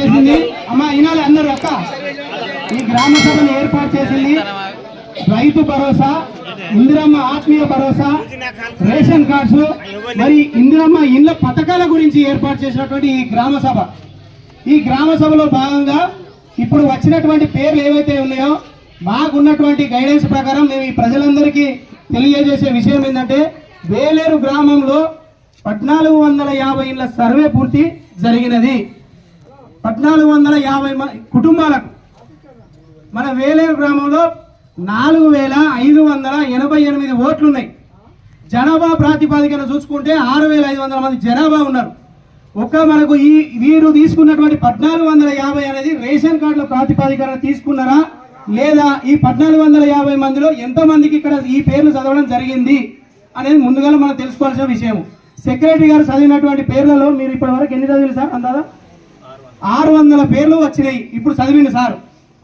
చేసింది. అమ్మ వినాలి అందరూ అక్క. ఈ గ్రామ సభను ఏర్పాటు చేసింది రైతు భరోసా ఇందిరమ్మ ఆత్మీయ భరోసా రేషన్ కార్డ్స్ మరి ఇందిరమ్మ ఇండ్ల పథకాల గురించి ఏర్పాటు చేసినటువంటి ఈ గ్రామ సభ. ఈ గ్రామ సభలో భాగంగా ఇప్పుడు వచ్చినటువంటి పేర్లు ఏవైతే ఉన్నాయో మాకున్నటువంటి గైడెన్స్ ప్రకారం మేము ఈ ప్రజలందరికీ తెలియజేసే విషయం ఏంటంటే వేలేరు గ్రామంలో పద్నాలుగు వందల యాభై ఇండ్ల సర్వే పూర్తి జరిగినది. పద్నాలుగు వందల యాభై కుటుంబాలకు. మన వేలేరు గ్రామంలో నాలుగు వేల ఐదు వందల ఎనభై ఎనిమిది ఓట్లున్నాయి. జనాభా ప్రాతిపాదికన చూసుకుంటే ఆరు వేల ఐదు వందల మంది జనాభా ఉన్నారు. ఒక్క మనకు ఈ వీరు తీసుకున్నటువంటి పద్నాలుగు వందల యాభై అనేది రేషన్ కార్డుల ప్రాతిపాదికన తీసుకున్నారా? లేదా ఈ పద్నాలుగు వందల యాభై మందిలో ఎంతమందికి ఇక్కడ ఈ పేర్లు చదవడం జరిగింది అనేది ముందుగా మనం తెలుసుకోవాల్సిన విషయం సెక్రటరీ గారు చదివినటువంటి పేర్లలో మీరు ఇప్పటివరకు ఎన్ని చదివింది సార్? అందాదా ఆరు వందల పేర్లు వచ్చినాయి. ఇప్పుడు చదివింది సార్.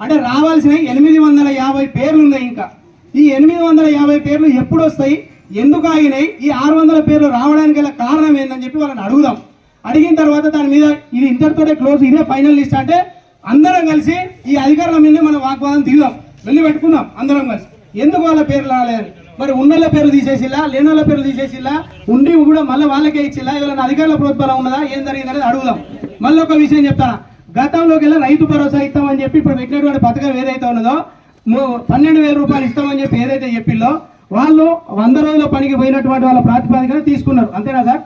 అంటే రావాల్సినవి ఎనిమిది వందల యాభై పేర్లు ఉన్నాయి ఇంకా. ఈ ఎనిమిది వందల యాభై పేర్లు ఎప్పుడు వస్తాయి ఎందుకు ఆగినాయి? ఈ ఆరు వందల పేర్లు రావడానికి గల కారణం ఏందని చెప్పి వాళ్ళని అడుగుదాం. అడిగిన తర్వాత దాని మీద ఇది ఇంతటితోటే క్లోజ్ ఇదే ఫైనల్ లిస్ట్ అంటే అందరం కలిసి ఈ అధికారుల మీద మనం వాగ్వాదం దిగుదాం. వెళ్ళి పెట్టుకుందాం అందరం కలిసి. ఎందుకు వాళ్ళ పేర్లు రాలేదని మరి ఉన్నోళ్ళ పేరు తీసేసిలా లేనోళ్ళ పేరు తీసేసిలా ఉండి కూడా మళ్ళీ వాళ్ళకే ఇచ్చిలా ఏదైనా అధికారుల ప్రోత్సాహం ఉన్నదా? ఏం జరిగిందనేది అడుగుదాం. మళ్ళీ ఒక విషయం చెప్తాను? గతంలోకి వెళ్ళి రైతు భరోసా ఇస్తామని చెప్పి ఇప్పుడు పెట్టినటువంటి పథకం ఏదైతే ఉన్నదో పన్నెండు వేల రూపాయలు ఇస్తామని చెప్పి ఏదైతే చెప్పిల్లో వాళ్ళు వంద రోజుల పనికి పోయినటువంటి వాళ్ళ ప్రాతిపదికన తీసుకున్నారు. అంతేనా సార్?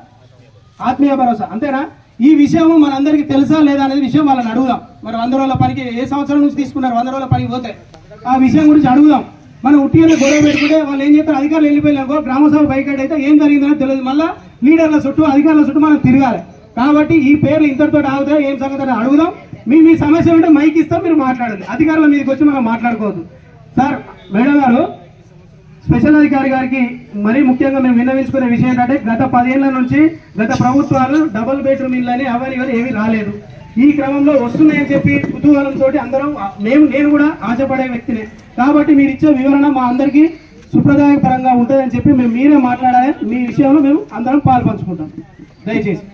ఆత్మీయ భరోసా. అంతేనా? ఈ విషయం మనందరికీ తెలుసా లేదా అనేది విషయం వాళ్ళని అడుగుదాం. మరి వంద రోజుల పనికి ఏ సంవత్సరం నుంచి తీసుకున్నారు? వంద రోజుల పనికి పోతే ఆ విషయం గురించి అడుగుదాం. మనం ఉట్టిగా గొడవ పెట్టుకుంటే వాళ్ళు ఏం చెప్తారు? అధికారులు వెళ్ళిపోయినాకో గ్రామసభ బైకట్ అయితే ఏం జరిగిందో తెలియదు. మళ్ళీ లీడర్ల చుట్టూ అధికారుల చుట్టూ మనం తిరగాలి. కాబట్టి ఈ పేర్లు ఇంతటితో ఆగుతాయి? ఏం సంగతి అని అడుగుదాం. మీ మీ సమస్య ఉంటే మైక్ ఇస్తాం మీరు మాట్లాడండి. అధికారుల మీదకి వచ్చి మనం మాట్లాడుకోవద్దు. సార్ మేడం గారు స్పెషల్ అధికారి గారికి మరీ ముఖ్యంగా మేము విన్నవించుకునే విషయం ఏంటంటే గత పదేళ్ళ నుంచి గత ప్రభుత్వాలు డబుల్ బెడ్రూమ్ ఇల్లు అని అవని ఇవని ఏమీ రాలేదు. ఈ క్రమంలో వస్తున్నాయని చెప్పి కుతూహలంతో అందరం మేము నేను కూడా ఆశపడే వ్యక్తినే. కాబట్టి మీరు ఇచ్చే వివరణ మా అందరికీ సుప్రదాయపరంగా ఉంటుందని చెప్పి మేము మీరే మాట్లాడాలి. మీ విషయంలో మేము అందరం పాలు పంచుకుంటాం దయచేసి.